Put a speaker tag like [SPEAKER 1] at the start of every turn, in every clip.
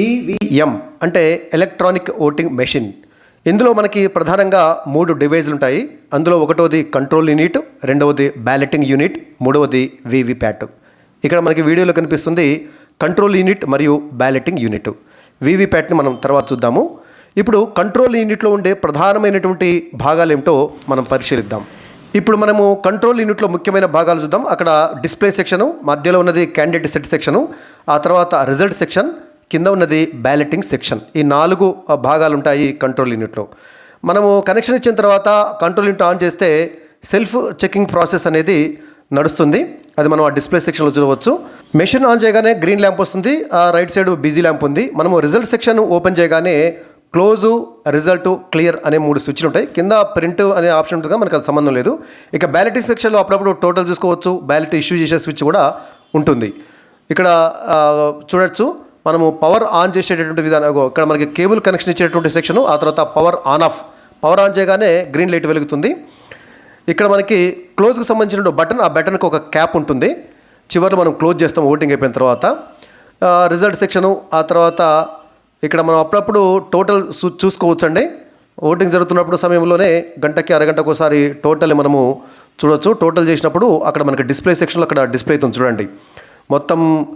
[SPEAKER 1] EVM అంటే electronic voting machine ఇందులో మనకి ప్రధానంగా మూడు డివైజ్లు ఉంటాయి. అందులో ఒకటోది కంట్రోల్ యూనిట్ రెండవది బ్యాలెటింగ్ యూనిట్ మూడవది వీవీప్యాట్ ఇక్కడ మనకి వీడియోలో కనిపిస్తుంది కంట్రోల్ యూనిట్ మరియు బ్యాలెటింగ్ యూనిట్ వీవీప్యాట్ని మనం తర్వాత చూద్దాము. ఇప్పుడు కంట్రోల్ యూనిట్లో ఉండే ప్రధానమైనటువంటి భాగాలు ఏమిటో మనం పరిశీలిద్దాం. ఇప్పుడు మనము కంట్రోల్ యూనిట్లో ముఖ్యమైన భాగాలు చూద్దాం. అక్కడ డిస్ప్లే సెక్షను మధ్యలో ఉన్నది క్యాండిడేట్ సెట్ సెక్షను ఆ తర్వాత రిజల్ట్ సెక్షన్ కింద ఉన్నది బ్యాలెటింగ్ సెక్షన్ ఈ నాలుగు భాగాలు ఉంటాయి కంట్రోల్ యూనిట్లో మనము కనెక్షన్ ఇచ్చిన తర్వాత కంట్రోల్ యూనిట్ ఆన్ చేస్తే సెల్ఫ్ చెకింగ్ ప్రాసెస్ అనేది నడుస్తుంది. అది మనం ఆ డిస్ప్లే సెక్షన్లో చూడవచ్చు. మెషిన్ ఆన్ చేయగానే గ్రీన్ ల్యాంప్ వస్తుంది ఆ రైట్ సైడ్ బిజీ ల్యాంప్ ఉంది. మనము రిజల్ట్ సెక్షన్ ఓపెన్ చేయగానే క్లోజు రిజల్ట్ క్లియర్ అనే మూడు స్విచ్లు ఉంటాయి. కింద ప్రింట్ అనే ఆప్షన్ ఉంటుంది మనకు అది సంబంధం లేదు. ఇక బ్యాలెటింగ్ సెక్షన్లో అప్పుడప్పుడు టోటల్ చూసుకోవచ్చు. బ్యాలెట్ ఇష్యూ చేసే స్విచ్ కూడా ఉంటుంది. ఇక్కడ చూడొచ్చు. మనము పవర్ ఆన్ చేసేటటువంటి విధానం ఇక్కడ మనకి కేబుల్ కనెక్షన్ ఇచ్చేటువంటి సెక్షన్ ఆ తర్వాత power on off power on చేయగానే గ్రీన్ లైట్ వెలుగుతుంది. ఇక్కడ మనకి క్లోజ్కి సంబంధించిన బటన్ ఆ బటన్కి ఒక క్యాప్ ఉంటుంది. చివరిలో మనం క్లోజ్ చేస్తాం ఓటింగ్ అయిపోయిన తర్వాత. రిజల్ట్ సెక్షను ఆ తర్వాత ఇక్కడ మనం అప్పుడప్పుడు టోటల్ చూ- చూసుకోవచ్చండి. ఓటింగ్ జరుగుతున్నప్పుడు సమయంలోనే గంటకి అరగంటకు ఒకసారి టోటల్ మనము చూడొచ్చు. టోటల్ చేసినప్పుడు అక్కడ మనకి డిస్ప్లే సెక్షన్లో అక్కడ డిస్ప్లే అవుతుంది చూడండి. మొత్తం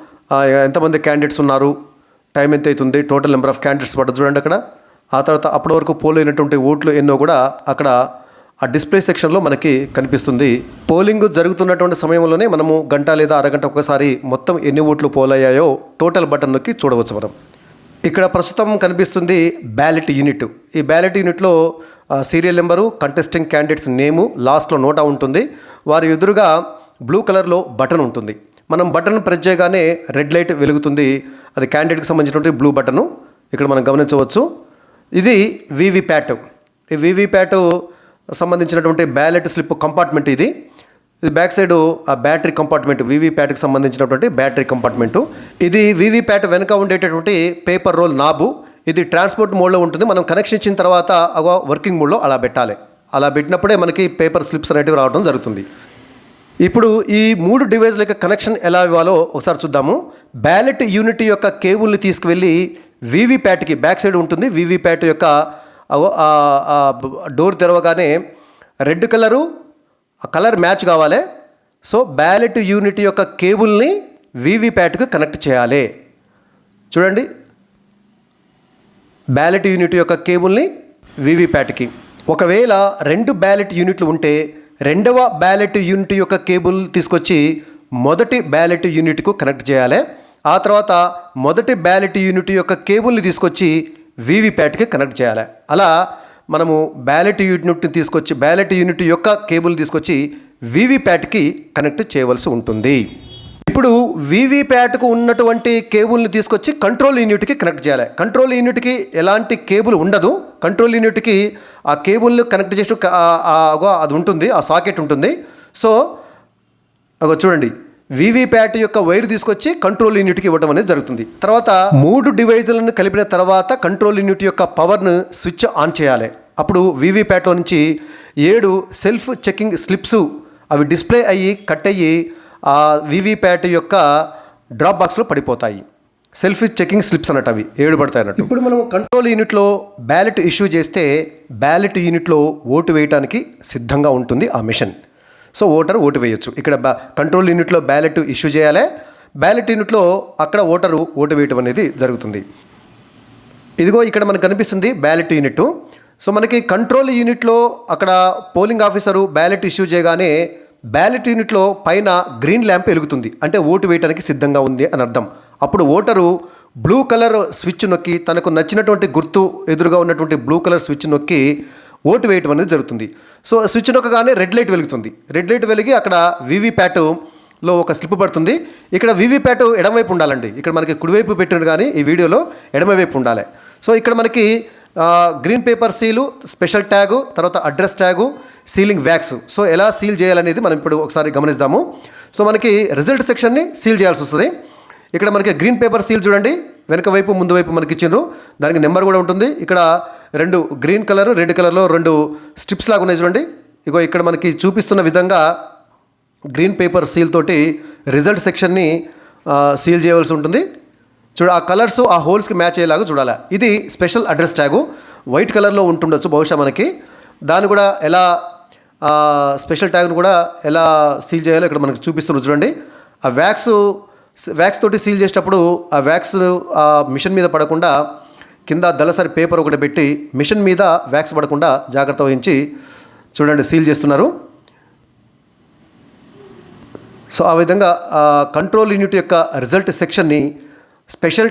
[SPEAKER 1] ఎంతమంది క్యాండిడేట్స్ ఉన్నారు? టైం ఎంత అవుతుంది టోటల్ నెంబర్ ఆఫ్ క్యాండిడేట్స్ పడ్డది చూడండి అక్కడ. ఆ తర్వాత అప్పటి వరకు పోల్ అయినటువంటి ఓట్లు ఎన్నో కూడా అక్కడ ఆ డిస్ప్లే సెక్షన్లో మనకి కనిపిస్తుంది. పోలింగ్ జరుగుతున్నటువంటి సమయంలోనే మనము గంట లేదా అరగంట ఒకసారి మొత్తం ఎన్ని ఓట్లు పోలయ్యాయో టోటల్ బటన్ నొక్కి చూడవచ్చు మనం. ఇక్కడ ప్రస్తుతం కనిపిస్తుంది బ్యాలెట్ యూనిట్ ఈ బ్యాలెట్ యూనిట్లో serial number contesting candidates name లాస్ట్లో నోటా ఉంటుంది. వారి ఎదురుగా బ్లూ కలర్లో బటన్ ఉంటుంది. మనం బటన్ ప్రెస్ చేయగానే రెడ్ లైట్ వెలుగుతుంది. అది క్యాండిడేట్కి సంబంధించినటువంటి బ్లూ బటను ఇక్కడ మనం గమనించవచ్చు. ఇది వివిప్యాట్. ఈ వివిప్యాట్ సంబంధించినటువంటి బ్యాలెట్ స్లిప్ కంపార్ట్మెంట్ ఇది. ఇది బ్యాక్ సైడ్ ఆ బ్యాటరీ కంపార్ట్మెంట్ వివిప్యాట్కి సంబంధించినటువంటి బ్యాటరీ కంపార్ట్మెంటు ఇది వివిప్యాట్ వెనుక ఉండేటటువంటి పేపర్ రోల్ నాబు ఇది ట్రాన్స్పోర్ట్ మోడ్లో ఉంటుంది. మనం కనెక్షన్ ఇచ్చిన తర్వాత వర్కింగ్ మోడ్లో అలా పెట్టాలి. అలా పెట్టినప్పుడే మనకి పేపర్ స్లిప్స్ అనేటివి రావడం జరుగుతుంది. ఇప్పుడు ఈ మూడు డివైజ్ల యొక్క కనెక్షన్ ఎలా ఇవ్వాలో ఒకసారి చూద్దాము. బ్యాలెట్ యూనిట్ యొక్క కేబుల్ని తీసుకువెళ్ళి వీవీప్యాట్కి బ్యాక్ సైడ్ ఉంటుంది. వీవీప్యాట్ యొక్క డోర్ తెరవగానే రెడ్ కలరు కలర్ మ్యాచ్ కావాలి. సో బ్యాలెట్ యూనిట్ యొక్క కేబుల్ని వీవీప్యాట్కి కనెక్ట్ చేయాలి. చూడండి. బ్యాలెట్ యూనిట్ యొక్క కేబుల్ని వీవీప్యాట్కి. ఒకవేళ రెండు బ్యాలెట్ యూనిట్లు ఉంటే రెండవ బ్యాలెట్ యూనిట్ యొక్క కేబుల్ తీసుకొచ్చి మొదటి బ్యాలెట్ యూనిట్కు కనెక్ట్ చేయాలి. ఆ తర్వాత మొదటి బ్యాలెట్ యూనిట్ యొక్క కేబుల్ని తీసుకొచ్చి వీవీప్యాట్కి కనెక్ట్ చేయాలి. అలా మనము బ్యాలెట్ యూనిట్ని తీసుకొచ్చి బ్యాలెట్ యూనిట్ యొక్క కేబుల్ తీసుకొచ్చి వీవీప్యాట్కి కనెక్ట్ చేయవలసి ఉంటుంది. వీవీప్యాట్కు ఉన్నటువంటి కేబుల్ని తీసుకొచ్చి కంట్రోల్ యూనిట్కి కనెక్ట్ చేయాలి. కంట్రోల్ యూనిట్కి ఎలాంటి కేబుల్ ఉండదు. కంట్రోల్ యూనిట్కి ఆ కేబుల్ని కనెక్ట్ చేసిన అది ఉంటుంది ఆ సాకెట్ ఉంటుంది. సో అగో చూడండి. వీవీప్యాట్ యొక్క వైర్ తీసుకొచ్చి కంట్రోల్ యూనిట్కి ఇవ్వడం అనేది జరుగుతుంది. తర్వాత మూడు డివైజులను కలిపిన తర్వాత కంట్రోల్ యూనిట్ యొక్క పవర్ను స్విచ్ ఆన్ చేయాలి. అప్పుడు వీవీప్యాట్లో నుంచి ఏడు సెల్ఫ్ చెకింగ్ స్లిప్స్ అవి డిస్ప్లే అయ్యి కట్ అయ్యి ఆ వివిప్యాట్ యొక్క డ్రాప్ బాక్స్లో పడిపోతాయి. సెల్ఫీ చెకింగ్ స్లిప్స్ అన్నట్టు అవి ఏడు పడతాయి అన్నట్టు. ఇప్పుడు మనం కంట్రోల్ యూనిట్లో బ్యాలెట్ ఇష్యూ చేస్తే బ్యాలెట్ యూనిట్లో ఓటు వేయడానికి సిద్ధంగా ఉంటుంది ఆ మిషన్. సో ఓటర్ ఓటు వేయొచ్చు. ఇక్కడ కంట్రోల్ యూనిట్లో బ్యాలెట్ ఇష్యూ చేయాలి. బ్యాలెట్ యూనిట్లో అక్కడ ఓటరు ఓటు వేయటం అనేది జరుగుతుంది. ఇదిగో ఇక్కడ మనకు కనిపిస్తుంది బ్యాలెట్ యూనిట్ సో మనకి కంట్రోల్ యూనిట్లో అక్కడ పోలింగ్ ఆఫీసరు బ్యాలెట్ ఇష్యూ చేయగానే బ్యాలెట్ యూనిట్లో పైన గ్రీన్ ల్యాంప్ వెలుగుతుంది. అంటే ఓటు వేయడానికి సిద్ధంగా ఉంది అని అర్థం. అప్పుడు ఓటరు బ్లూ కలర్ స్విచ్ నొక్కి తనకు నచ్చినటువంటి గుర్తు ఎదురుగా ఉన్నటువంటి బ్లూ కలర్ స్విచ్ నొక్కి ఓటు వేయటం అనేది జరుగుతుంది. సో స్విచ్ నొక్కగానే రెడ్ లైట్ వెలుగుతుంది. రెడ్ లైట్ వెలిగి అక్కడ వీవీప్యాట్లో ఒక స్లిప్ పడుతుంది. ఇక్కడ వీవీప్యాట్ ఎడమవైపు ఉండాలండి. ఇక్కడ మనకి కుడివైపు పెట్టిన కానీ ఈ వీడియోలో ఎడమవైపు ఉండాలి. సో ఇక్కడ మనకి green paper seal special tag తర్వాత address tag sealing wax so ఎలా సీల్ చేయాలనేది మనం ఇప్పుడు ఒకసారి గమనిద్దాము సో మనకి రిజల్ట్ సెక్షన్ని సీల్ చేయాల్సి వస్తుంది. ఇక్కడ మనకి గ్రీన్ పేపర్ సీల్ చూడండి. వెనక వైపు ముందు వైపు మనకి ఇచ్చిండ్రు. దానికి నెంబర్ కూడా ఉంటుంది. ఇక్కడ రెండు గ్రీన్ కలర్ రెడ్ కలర్లో రెండు స్ట్రిప్స్ లాగా ఉన్నాయి చూడండి. ఇగో ఇక్కడ మనకి చూపిస్తున్న విధంగా గ్రీన్ పేపర్ సీల్ తోటి రిజల్ట్ సెక్షన్ని సీల్ చేయవలసి ఉంటుంది. చూడ ఆ కలర్స్ ఆ హోల్స్కి మ్యాచ్ అయ్యేలాగా చూడాలి? ఇది స్పెషల్ అడ్రస్ ట్యాగు. వైట్ కలర్లో ఉంటుండొచ్చు బహుశా మనకి. దాన్ని కూడా ఎలా స్పెషల్ ట్యాగ్ను కూడా ఎలా సీల్ చేయాలో ఇక్కడ మనకు చూపిస్తున్నారు చూడండి. ఆ వ్యాక్స్ వ్యాక్స్ తోటి సీల్ చేసేటప్పుడు ఆ వ్యాక్స్ ఆ మిషన్ మీద పడకుండా కింద దళసరి పేపర్ ఒకటి పెట్టి మిషన్ మీద వ్యాక్స్ పడకుండా జాగ్రత్త వహించి చూడండి సీల్ చేస్తున్నారు. సో ఆ విధంగా కంట్రోల్ యూనిట్ యొక్క రిజల్ట్ సెక్షన్ని స్పెషల్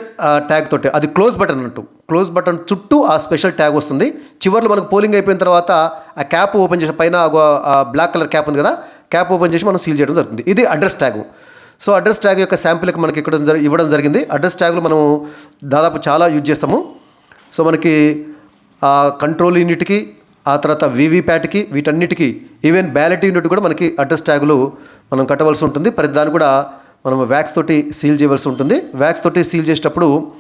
[SPEAKER 1] ట్యాగ్ తోటి అది క్లోజ్ బటన్ అన్నట్టు క్లోజ్ బటన్ చుట్టూ ఆ స్పెషల్ ట్యాగ్ వస్తుంది. చివరిలో మనకు పోలింగ్ అయిపోయిన తర్వాత ఆ క్యాప్ ఓపెన్ చేసిన పైన బ్లాక్ కలర్ క్యాప్ ఉంది కదా క్యాప్ ఓపెన్ చేసి మనం సీల్ చేయడం జరుగుతుంది. ఇది address tag. So address tag యొక్క శాంపిల్కి మనకి ఇక్కడ ఇవ్వడం జరిగింది. అడ్రస్ ట్యాగ్లు మనం దాదాపు చాలా యూజ్ చేస్తాము. సో మనకి ఆ కంట్రోల్ యూనిట్కి ఆ తర్వాత వీవీప్యాట్కి వీటన్నిటికీ ఈవెన్ బ్యాలెట్ యూనిట్ కూడా మనకి అడ్రస్ ట్యాగులు మనం కట్టవలసి ఉంటుంది. ప్రతి దాన్ని కూడా మనం వ్యాక్స్ తోటి సీల్ చేయవలసి ఉంటుంది. వ్యాక్స్ తోటి సీల్ చేసేటప్పుడు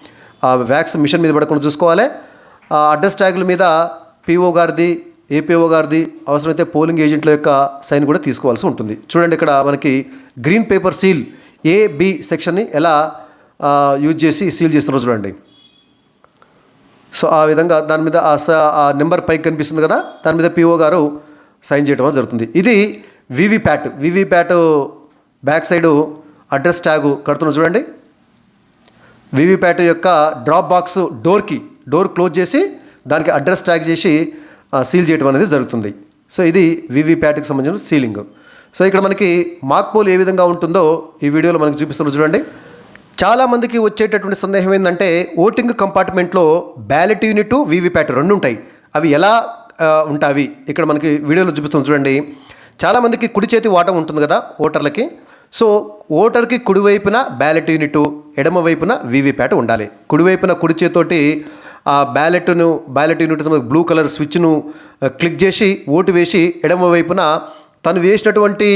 [SPEAKER 1] ఆ వ్యాక్స్ మిషన్ మీద పడకుండా చూసుకోవాలి. ఆ అడ్రస్ ట్యాగుల మీద పిఓ గారిది ఏపీఓ గారిది అవసరమైతే పోలింగ్ ఏజెంట్ల యొక్క సైన్ కూడా తీసుకోవాల్సి ఉంటుంది. చూడండి ఇక్కడ మనకి green paper seal A B సెక్షన్ని ఎలా యూజ్ చేసి సీల్ చేస్తున్నారో చూడండి. సో ఆ విధంగా దాని మీద ఆ స- ఆ నెంబర్ పైకి కనిపిస్తుంది కదా దాని మీద పిఓ గారు సైన్ చేయడం జరుగుతుంది. ఇది VVPAT VVPAT back side address tag కడుతున్నా చూడండి. వివిప్యాట్ యొక్క డ్రాప్ బాక్స్ డోర్కి డోర్ క్లోజ్ చేసి దానికి అడ్రస్ ట్యాగ్ చేసి సీల్ చేయడం అనేది జరుగుతుంది. సో ఇది వివిప్యాట్కి సంబంధించిన సీలింగ్. సో ఇక్కడ మనకి మాక్ పోల్ ఏ విధంగా ఉంటుందో ఈ వీడియోలో మనకి చూపిస్తున్నారు చూడండి. చాలామందికి వచ్చేటటువంటి సందేహం ఏంటంటే ఓటింగ్ కంపార్ట్మెంట్లో బ్యాలెట్ యూనిట్ వీవీప్యాట్ రెండు ఉంటాయి. అవి ఎలా ఉంటాయి ఇక్కడ మనకి వీడియోలో చూపిస్తున్న చూడండి. చాలామందికి కుడి చేతి వాటం ఉంటుంది కదా ఓటర్లకి. సో ఓటర్కి కుడివైపున బ్యాలెట్ యూనిట్ ఎడమ వైపున వీవీప్యాట్ ఉండాలి. కుడివైపున కుడి చేతోటి ఆ బ్యాలెట్ను బ్యాలెట్ యూనిట్ బ్లూ కలర్ స్విచ్ను క్లిక్ చేసి ఓటు వేసి ఎడమ వైపున తను వేసినటువంటి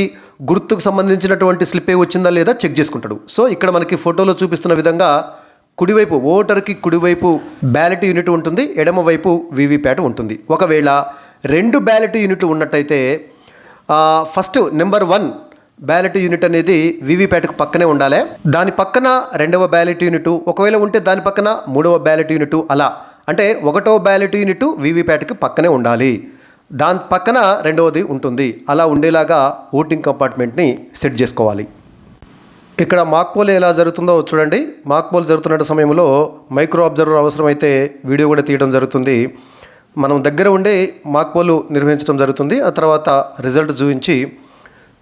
[SPEAKER 1] గుర్తుకు సంబంధించినటువంటి స్లిప్ ఏ వచ్చిందా లేదా చెక్ చేసుకుంటాడు. సో ఇక్కడ మనకి ఫోటోలో చూపిస్తున్న విధంగా కుడివైపు ఓటర్కి కుడివైపు బ్యాలెట్ యూనిట్ ఉంటుంది ఎడమవైపు వీవీప్యాట్ ఉంటుంది. ఒకవేళ రెండు బ్యాలెట్ యూనిట్లు ఉన్నట్టయితే first number one ballot unit అనేది వీవీప్యాట్కు పక్కనే ఉండాలి. దాని పక్కన రెండవ బ్యాలెట్ యూనిట్ ఒకవేళ ఉంటే దాని పక్కన మూడవ బ్యాలెట్ యూనిట్ అలా. అంటే ఒకటవ బ్యాలెట్ యూనిట్ వీవీప్యాట్కి పక్కనే ఉండాలి. దాని పక్కన రెండవది ఉంటుంది. అలా ఉండేలాగా ఓటింగ్ కంపార్ట్మెంట్ని సెట్ చేసుకోవాలి. ఇక్కడ మాక్ పోల్ ఎలా జరుగుతుందో చూడండి. మాక్ పోల్ జరుగుతున్న సమయంలో మైక్రో అబ్జర్వర్ అవసరమైతే వీడియో కూడా తీయడం జరుగుతుంది. మనం దగ్గర ఉండి మాక్ పోల్ నిర్వహించడం జరుగుతుంది. ఆ తర్వాత రిజల్ట్ చూపించి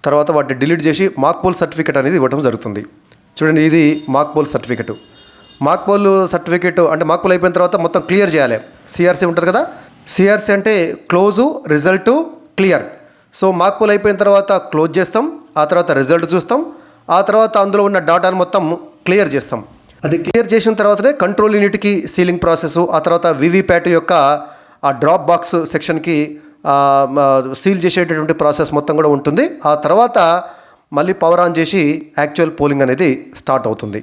[SPEAKER 1] తర్వాత వాటిని డిలీట్ చేసి మాక్పోల్ సర్టిఫికేట్ అనేది ఇవ్వడం జరుగుతుంది. చూడండి ఇది మాక్పోల్ సర్టిఫికెట్. మాక్పోల్ సర్టిఫికేట్ అంటే మాక్ పోల్ అయిపోయిన తర్వాత మొత్తం క్లియర్ చేయాలి. సిఆర్సీ ఉంటుంది కదా? సిఆర్సీ అంటే close result clear. So mock poll అయిపోయిన తర్వాత క్లోజ్ చేస్తాం ఆ తర్వాత రిజల్ట్ చూస్తాం ఆ తర్వాత అందులో ఉన్న డాటాను మొత్తం క్లియర్ చేస్తాం. అది క్లియర్ చేసిన తర్వాతనే కంట్రోల్ యూనిట్కి సీలింగ్ ప్రాసెస్ ఆ తర్వాత వివిప్యాట్ యొక్క ఆ డ్రాప్ బాక్స్ సెక్షన్కి సీల్ చేసేటటువంటి ప్రాసెస్ మొత్తం కూడా ఉంటుంది. ఆ తర్వాత మళ్ళీ పవర్ ఆన్ చేసి యాక్చువల్ పోలింగ్ అనేది స్టార్ట్ అవుతుంది.